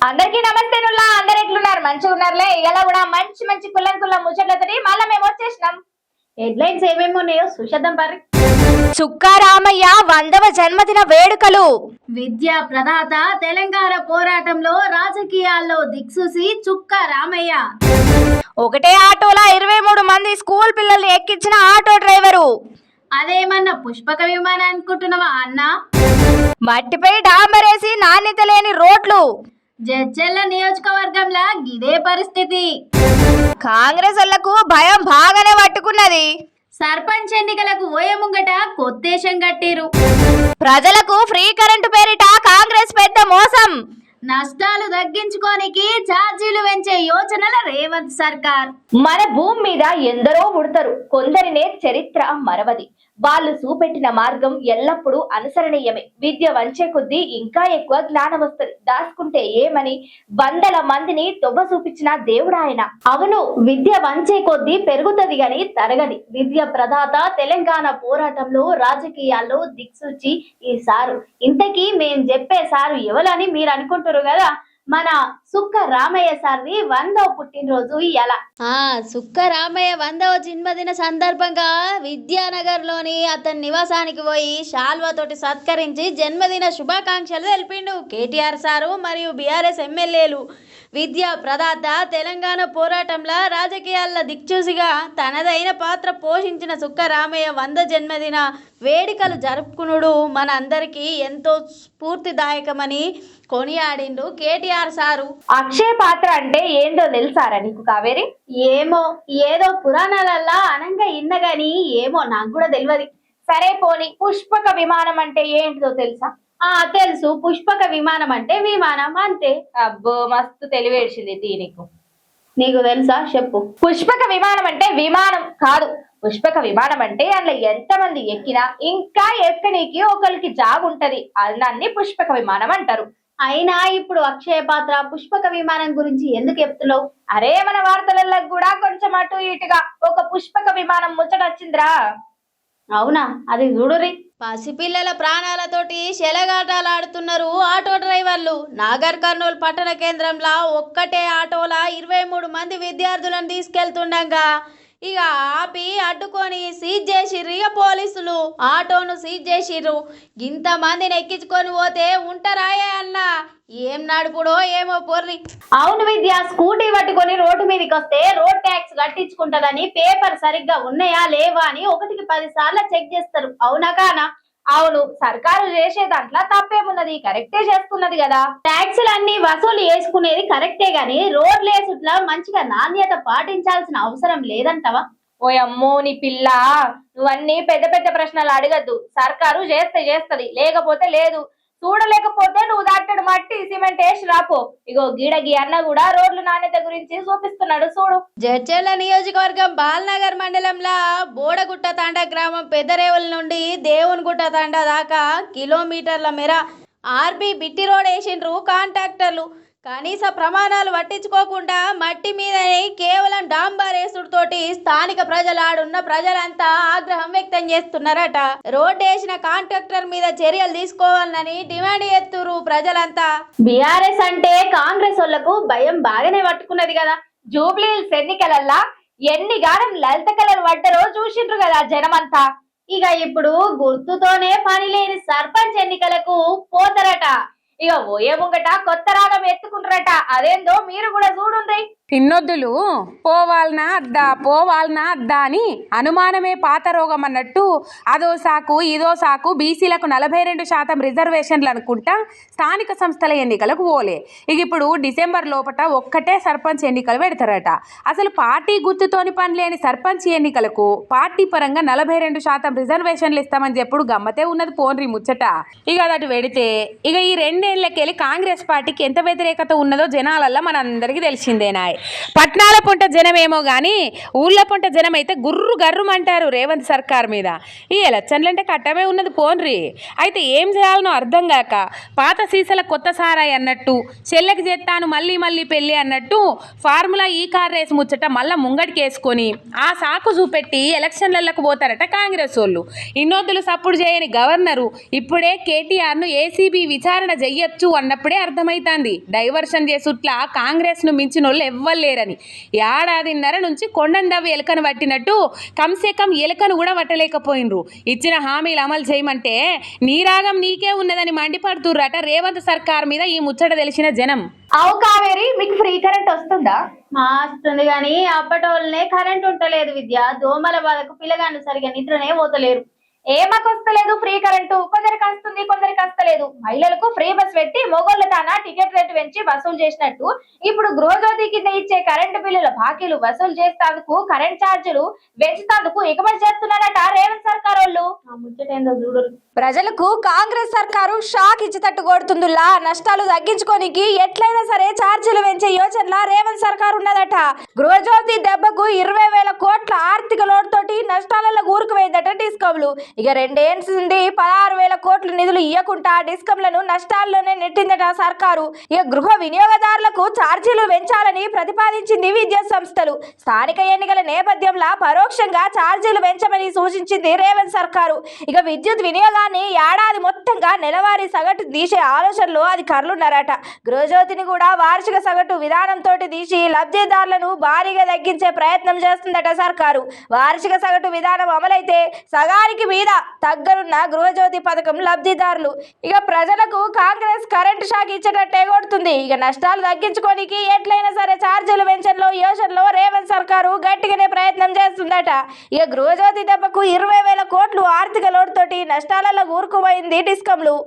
అందరికీ నమస్తే నుల్లా. అందరు ఎట్లున్నారు? మంచిగా ఉన్నారులే. ఇలా కూడా మంచి మంచి కుల్లం కుల్లం ముచ్చట్లతో మళ్ళీ మేము వచ్చేసినాం. హెడ్లైన్స్ ఏమేమి ఉన్నాయో చూసేద్దాం పర్రి. చుక్కారామయ్య వందవ జన్మదిన వేడుకలు. విద్యా ప్రదాత తెలంగాణ పోరాటంలో రాజకీయాల్లో దిక్సూసి చుక్క రామయ్య ఒకటే ఆటోలా ఇరవై మూడు మంది స్కూల్ పిల్లల్ని ఎక్కించిన ఆటో డ్రైవరు. అదేమన్నా పుష్పక విమానం అనుకుంటున్నావా అన్న? మట్టిపై డాంబరేసి నాణ్యత లేని రోడ్లు. జడ్చెల్ల నియోజకవర్గంలో గిదే పరిస్థితి. కాంగ్రెస్ వాళ్ళకు భయం బాగానే పట్టుకున్నది. సర్పంచ్ ఎన్నికలకు ఓయ ముంగట కొత్తేశం కట్టిరు. ప్రజలకు ఫ్రీ కరెంటు పేరిట కాంగ్రెస్ పెద్ద మోసం. నష్టాలు తగ్గించుకోనికి ఛార్జీలు పెంచే యోచనల రేవంత్ సర్కార్. మన భూమి మీద ఎందరో ఉడతరు కొందరినే చరిత్ర మరవది. వాళ్ళు చూపెట్టిన మార్గం ఎల్లప్పుడూ అనుసరణీయమే. విద్య వంచే కొద్దీ ఇంకా ఎక్కువ జ్ఞానం వస్తుంది. దాచుకుంటే ఏమని? వందల మందిని తొవ్వ చూపించిన దేవుడు ఆయన అవును విద్య వంచే కొద్దీ పెరుగుతుంది గాని తరగది విద్య ప్రదాత తెలంగాణ పోరాటంలో రాజకీయాల్లో దిక్సూచి ఈ సారు. ఇంతకీ మేం చెప్పే సారు ఎవరని మీరు అనుకుంటారు కదా మన సుక్క రామయ్య సార్ది వందో పుట్టినరోజు ఇలా ఆ సుక్క రామయ్య వందవ జన్మదిన సందర్భంగా విద్యానగర్లోని అతని నివాసానికి పోయి శాల్వాతోటి సత్కరించి జన్మదిన శుభాకాంక్షలు తెలిపిండు కేటీఆర్ సారు మరియు బీఆర్ఎస్ ఎమ్మెల్యేలు. విద్యా ప్రదాత తెలంగాణ పోరాటంలో రాజకీయాల దిక్చూసిగా తనదైన పాత్ర పోషించిన సుక్క రామయ్య వంద జన్మదిన వేడుకలు జరుపుకునుడు మన అందరికీ ఎంతో స్ఫూర్తిదాయకమని కొనియాడిండు కేటీఆర్ సారు? అక్షయ పాత్ర అంటే ఏందో తెలుసారా నీకు కావేరి? ఏమో ఏదో పురాణాలల్లా అనంగా ఇన్నగాని ఏమో నాకు కూడా తెలియదు సరే పోని పుష్పక విమానం అంటే ఏంటిదో తెలుసా? ఆ తెలుసు. పుష్పక విమానం అంటే విమానం అంతే. అబ్బో మస్తు తెలివేసింది దీనికి నీకు. తెలుసా? చెప్పు. పుష్పక విమానం అంటే విమానం కాదు. పుష్పక విమానం అంటే అందులో ఎంతమంది ఎక్కినా ఇంకా ఎక్కనికి ఒకరికి జాగుంటది అన్నాన్ని పుష్పక విమానం అంటారు. అయినా ఇప్పుడు అక్షయ పాత్ర పుష్పక విమానం గురించి ఎందుకు చెప్తున్నావు? అరే మన వార్తలలో కూడా కొంచెం అటు ఇటుగా ఒక పుష్పక విమానం ముచ్చటొచ్చిందిరా అవునా? అది చూడురి పసిపిల్లల ప్రాణాలతోటి చెలగాటాలాడుతున్నారు ఆటో డ్రైవర్లు. నాగర్ కర్నూలు పట్టణ కేంద్రంలో ఒక్కటే ఆటోలా ఇరవై మూడు మంది విద్యార్థులను తీసుకెళ్తుండగా. ఇక ఆపి అడ్డుకొని సీజ్ చేసిర్రు ఇక పోలీసులు. ఆటోను సీజ్ చేసిర్రు. ఇంతమందిని ఎక్కించుకొని పోతే ఉంటారాయే ఏం నడుపుడో ఏమో పొర్రి. అవును విద్య స్కూటీ పట్టుకొని రోడ్డు మీదకి వస్తే రోడ్ ట్యాక్స్ కట్టించుకుంటదని పేపర్ సరిగ్గా ఉన్నాయా లేవా అని ఒకటికి పది సార్లు చెక్ చేస్తారు. అవునా కానా? అవును సర్కారు చేసే దాంట్లో తప్పేమున్నది? కరెక్టే చేస్తున్నది కదా. ట్యాక్సులు అన్ని వసూలు చేసుకునేది కరెక్టే గాని రోడ్లు వేసుట్లా మంచిగా నాణ్యత పాటించాల్సిన అవసరం లేదంటవా? ఓ అమ్మో నీ పిల్ల. నువ్వన్నీ పెద్ద పెద్ద ప్రశ్నలు అడగద్దు. సర్కారు చేస్తే చేస్తది లేకపోతే లేదు. చూడలేకపోతే నువ్వు దాటడు మట్టి సిమెంట్ వేసి రాపో. ఇగో గీడగి అన్న కూడా రోడ్ల నాణ్యత గురించి చూపిస్తున్నాడు చూడు. జడ్చర్ల నియోజకవర్గం బాల్నగర్ మండలంలో బోడగుట్ట తాండా గ్రామం పెద్దరేవుల నుండి దేవునిగుట్ట తాండా దాకా కిలోమీటర్ల మేర ఆర్బీ బిట్టి రోడ్ వేసిండ్రు కాంట్రాక్టర్లు. కనీస ప్రమాణాలు పట్టించుకోకుండా మట్టి మీదనే కేవలం డాంబర్ తోటి స్థానిక ప్రజలు ఆడున్న ప్రజలంతా ఆగ్రహం వ్యక్తం చేస్తున్నారట. రోడ్డు వేసిన కాంట్రాక్టర్ మీద చర్యలు తీసుకోవాలని డిమాండ్ చేస్తున్నారు ప్రజలంతా. బీఆర్ఎస్ అంటే కాంగ్రెస్ వాళ్ళకు భయం బాగానే పట్టుకున్నది కదా. జూబ్లీ ఎన్నికలల్లా ఎన్ని గారం లలిత కలర్ పడ్డరో చూసిండ్రు కదా జనమంతా. ఇక ఇప్పుడు గుర్తుతోనే పని లేని సర్పంచ్ ఎన్నికలకు పోతారట. ఇక పోయే ముంగట కొత్త రాగం ఎత్తుకుంటారట అదేందో మీరు కూడా చూడుండ్రి. పిన్నొద్దులు పోవాలనా అద్దా పోవాలనా అద్దా అని అనుమానమే పాత రోగం అన్నట్టు అదో సాకు ఇదో సాకు బీసీలకు నలభై రెండు శాతం రిజర్వేషన్లు అనుకుంటా స్థానిక సంస్థల ఎన్నికలకు పోలే. ఇక ఇప్పుడు డిసెంబర్ లోపట ఒక్కటే సర్పంచ్ ఎన్నికలు పెడతారట. అసలు పార్టీ గుర్తుతోని పని లేని సర్పంచ్ ఎన్నికలకు పార్టీ పరంగా నలభై రెండు శాతం రిజర్వేషన్లు ఇస్తామని చెప్పుడు గమ్మతే ఉన్నది పోన్రి ముచ్చట. ఇక అది పెడితే ఇక ఈ రెండు రెండేళ్ళకెళ్ళి కాంగ్రెస్ పార్టీకి ఎంత వ్యతిరేకత ఉన్నదో జనాలల్లో మనందరికీ తెలిసిందేనాయ్ పట్నాల పొంట ఏమో కానీ ఊళ్ళ పొంట జనం అయితే గుర్రు గర్రుమంటారు రేవంత్ సర్కార్ మీద. ఈ ఎలక్షన్లు అంటే కట్టమే ఉన్నది పోన్రి అయితే ఏం చేయాలనో అర్థం కాక పాత సీసల కొత్త సారాయి అన్నట్టు చెల్లెకి చేస్తాను మళ్ళీ మళ్ళీ పెళ్ళి అన్నట్టు ఫార్ములా ఈ కార్ రేస్ ముచ్చట మళ్ళీ ముంగటికి వేసుకొని ఆ సాకు చూపెట్టి ఎలక్షన్లకు పోతారట కాంగ్రెస్ వాళ్ళు ఇన్నొద్దులు సప్పుడు చేయని గవర్నరు ఇప్పుడే కేటీఆర్ను ఏసీబీ విచారణ చెయ్యి చెయ్యొచ్చు అన్నప్పుడే అర్థమైతాంది. డైవర్షన్ చేసుట్లా కాంగ్రెస్ను మించిన వాళ్ళు ఎవ్వలేరని ఏడాదిన్నర నుంచి కొండందవ్వి ఎలుకను పట్టినట్టు కంసే కం ఎలుకను కూడా పట్టలేకపోయినరు. ఇచ్చిన హామీలు అమలు చేయమంటే నీరాగం నీకే ఉన్నదని మండిపడుతుర్రట రేవంత్ సర్కార్ మీద ఈ ముచ్చట తెలిసిన జనం. అవు కావేరి మీకు ఫ్రీ కరెంట్ వస్తుందా? మాస్తుంది గాని అప్పటోళ్ళనే కరెంట్ ఉంటలేదు విద్య. దోమల బాధకు పిల్లగాను సరిగా నిద్రనే పోతలేరు. ఏమకు వస్తలేదు ఫ్రీ కరెంటు? కొందరికి వస్తుంది కొందరికి లేదు. మహిళలకు ఫ్రీ బస్ పెట్టి మొగోళ్ళ తానా టికెట్ రేటు పెంచి వసూలు చేసినట్టు. ఇప్పుడు గృహజ్యోతి కింద ఇచ్చే కరెంటు బిల్లుల బాకీలు వసూలు చేస్తాందుకు కరెంట్ ఛార్జీలు పెంచుతాందుకు ఎగబడి చేస్తున్నారట రేవంత్ సర్కార్ వాళ్ళు ముచ్చటేందో చూడరు. ఏందో ప్రజలకు కాంగ్రెస్ సర్కారు షాక్ ఇచ్చితట్టు కొడుతుందిలా నష్టాలు తగ్గించుకోనికి ఎట్లయినా సరే ఛార్జీలు పెంచే యోచనలా రేవంత్ సర్కార్ ఉన్నదట. గృహజ్యోతి దెబ్బకు ఇరవై వేల కోట్ల ఆర్థిక లోటుతోటి నష్టాలలో ఊరుకుపోయిందట డిస్కమ్లు. ఇక రెండేళ్ళ నుండి పదహారు వేల కోట్ల నిధులు ఇవ్వకుండా డిస్కమ్లను నష్టాల్లోనే నెట్టిందట సర్కారు. ఇక గృహ వినియోగదారులకు ఛార్జీలు పెంచాలని ప్రతిపాదించింది విద్యా సంస్థలు స్థానిక ఎన్నికల నేపథ్యంలో పరోక్షంగా ఛార్జీలు పెంచమని సూచించింది రేవంత్ సర్కారు. ఇక విద్యుత్ వినియోగ కానీ ఏడాది మొత్తంగా నెలవారీ సగటు తీసే ఆలోచనలో అది కర్లున్నారట గృహజ్యోతిని కూడా వార్షిక సగటు విధానంతో తీసి లబ్ధిదారులను భారీగా తగ్గించే ప్రయత్నం చేస్తుందట సర్కారు. వార్షిక సగటు విధానం అమలైతే సగానికి మీద తగ్గనున్న గృహజ్యోతి పథకం లబ్ధిదారులు. ఇక ప్రజలకు కాంగ్రెస్ కరెంటు షాక్ ఇచ్చేటట్టే కొడుతుంది. ఇక నష్టాలు తగ్గించుకోనికి ఎట్లయినా సరే ఛార్జీలు పెంచడంలో యోచనలో రేవంత్ సర్కారు గట్టిగానే ప్రయత్నం చేస్తుందట. ఇక గృహజ్యోతి దెబ్బకు ఇరవై వేల కోట్లు ఆర్థిక లోటుతోటి నష్టాల ఊరుకుపోయింది డిస్కంలు.